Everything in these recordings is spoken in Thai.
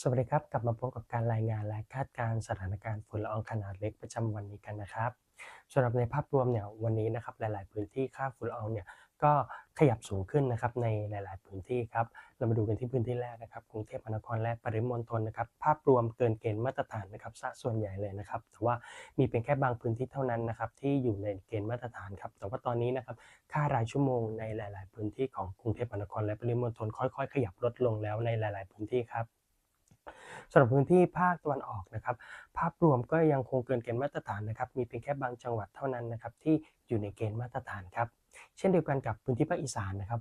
สวัสดีครับ กลับมาพบกับการรายงานและคาดการณ์สถานการณ์ฝุ่นละอองขนาดเล็กประจำวันนี้กันนะครับสำหรับในภาพรวมเนี่ยวันนี้นะครับหลาย ๆ พื้นที่ค่าฝุ่นละอองเนี่ยก็ขยับสูงขึ้นนะครับในหลาย ๆ พื้นที่ครับเรามาดูกันที่พื้นที่แรกนะครับกรุงเทพมหานครและปริมณฑลนะครับภาพรวมเกินเกณฑ์มาตรฐานนะครับซะส่วนใหญ่เลยนะครับ แต่ว่ามีเพียงแค่บางพื้นที่เท่านั้นนะครับที่อยู่ในเกณฑ์มาตรฐานครับแต่ว่าตอนนี้นะครับค่ารายชั่วโมงในหลาย ๆ พื้นที่ของกรุงเทพมหานครและปริมณฑลค่อย ๆ ขยับลดลงแล้วในหลาย ๆ พื้นที่ครับ สำหรับพื้นที่ภาคตะวันออกนะครับภาพรวมก็ยังคงเกินเกณฑ์มาตรฐานนะครับมีเพียงแค่บางจังหวัดเท่านั้นนะครับที่อยู่ในเกณฑ์มาตรฐานครับเช่นเดียวกันกับพื้นที่ภาคอีสานนะครับ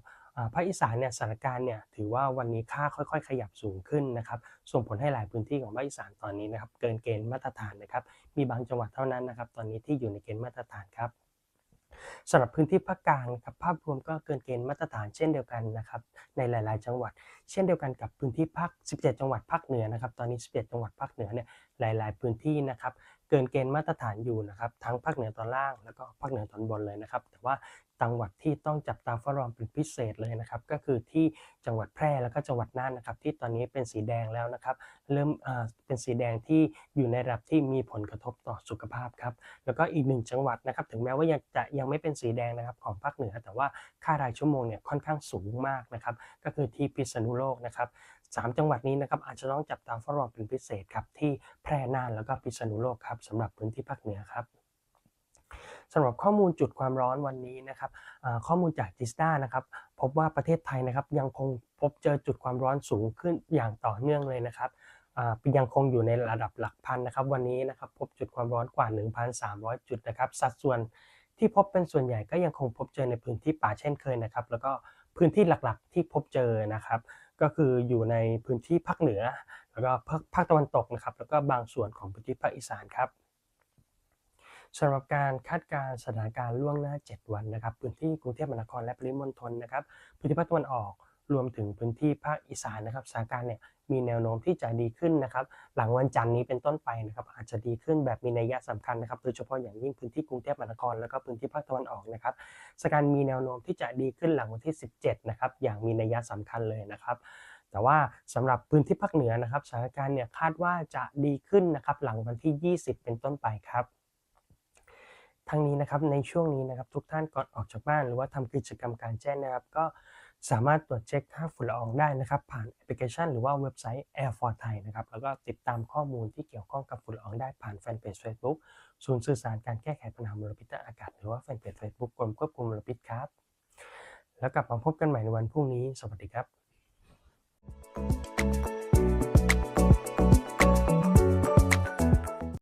ภาคอีสานเนี่ยสถานการณ์เนี่ยถือว่าวันนี้ค่าค่อยๆ ขยับสูงขึ้นนะครับส่งผลให้หลายพื้นที่ของภาคอีสานตอนนี้นะครับเกินเกณฑ์มาตรฐานนะครับมีบางจังหวัดเท่านั้นนะครับตอนนี้ที่อยู่ในเกณฑ์มาตรฐานครับ สำหรับพื้นที่ภาคกลางครับภาพรวมก็เกินเกณฑ์มาตรฐานเช่นเดียวกันนะครับในหลาย ๆ จังหวัด เช่นเดียวกันกับพื้นที่ภาค 17 จังหวัดภาคเหนือนะครับตอนนี้11จังหวัดภาคเหนือเนี่ยหลาย ๆ พื้นที่นะครับ เกินเกณฑ์มาตรฐานอยู่นะครับทั้งภาคเหนือตอนล่างแล้วก็ภาคเหนือตอนบนเลยนะครับ แต่ว่าจังหวัดที่ต้องจับตาเฝ้าระวังเป็นพิเศษเลยนะครับ ก็คือที่จังหวัดแพร่แล้วก็จังหวัดน่านนะครับ ที่ตอนนี้เป็นสีแดงแล้วนะครับ เริ่มเป็นสีแดงที่อยู่ในระดับที่มีผลกระทบต่อสุขภาพครับแล้วก็อีกหนึ่งจังหวัดนะครับ ถึงแม้ว่ายังจะยังไม่เป็นสีแดงนะครับของภาคเหนือ แต่ว่าค่ารายชั่วโมงเนี่ยค่อนข้างสูงมากนะครับก็คือที่พิษณุโลกนะครับสามจังหวัดนี้นะครับอาจจะต้องจับตาเฝ้าระวังเป็นพิเศษครับที่แพร่น่านแล้วก็พิษณุโลกครับสำหรับพื้นที่ภาคเหนือครับสำหรับข้อมูลจุดความร้อนวันนี้นะครับข้อมูลจากจิสตานะครับพบว่าประเทศไทยนะครับยังคงพบเจอจุดความร้อนสูงขึ้นอย่างต่อเนื่องเลยนะครับยังคงอยู่ในระดับหลักพันนะครับวันนี้นะครับพบจุดความร้อนกว่า 1,300 จุดนะครับสัดส่วนที่พบเป็นส่วนใหญ่ก็ยังคงพบเจอในพื้นที่ป่าเช่นเคยนะครับ แล้วก็พื้นที่หลักๆที่พบเจอนะครับ ก็คืออยู่ในพื้นที่ภาคเหนือ แล้วก็ภาคตะวันตกนะครับ แล้วก็บางส่วนของพื้นที่ภาคอีสานครับสำหรับการคาดการณ์สถานการณ์ล่วงหน้า 7 วันนะครับ พื้นที่กรุงเทพมหานครและปริมณฑลนะครับ พื้นที่ภาคตะวันออกรวมถึงพื้นที่ภาคอีสานนะครับสถานการณ์เนี่ยมีแนวโน้มที่จะดีขึ้นนะครับ หลังวันจันทร์นี้เป็นต้นไปนะครับอาจจะดีขึ้นแบบมีนัยยะสำคัญนะครับโดยเฉพาะอย่างยิ่งพื้นที่กรุงเทพมหานครแล้วก็พื้นที่ภาคตะวันออกนะครับสถานการณ์มีแนวโน้มที่จะดีขึ้นหลังวันที่ 17 นะครับอย่างมีนัยยะสำคัญเลยนะครับ แต่ว่าสำหรับพื้นที่ภาคเหนือนะครับสถานการณ์เนี่ยคาดว่าจะดีขึ้นนะครับหลังวันที่ 20 เป็นต้นไปครับทั้งนี้นะครับในช่วงนี้นะครับทุกท่านก่อนออกจากบ้าน หรือว่าทำกิจกรรมกางแจ้งนะครับ ก็สามารถตรวจเช็คค่าฝุ่นละอองได้นะครับ ผ่านแอปพลิเคชัน หรือว่าเว็บไซต์ Air for Thai นะครับแล้วก็ติดตามข้อมูลที่เกี่ยวข้องกับฝุ่นละอองได้ผ่านแฟนเพจ Facebook ศูนย์สื่อสารการแก้ไขปัญหามลพิษทางอากาศ หรือว่าแฟนเพจ Facebook กรมควบคุมมลพิษครับ แล้วกลับมาพบกันใหม่ในวันพรุ่งนี้ สวัสดีครับ Música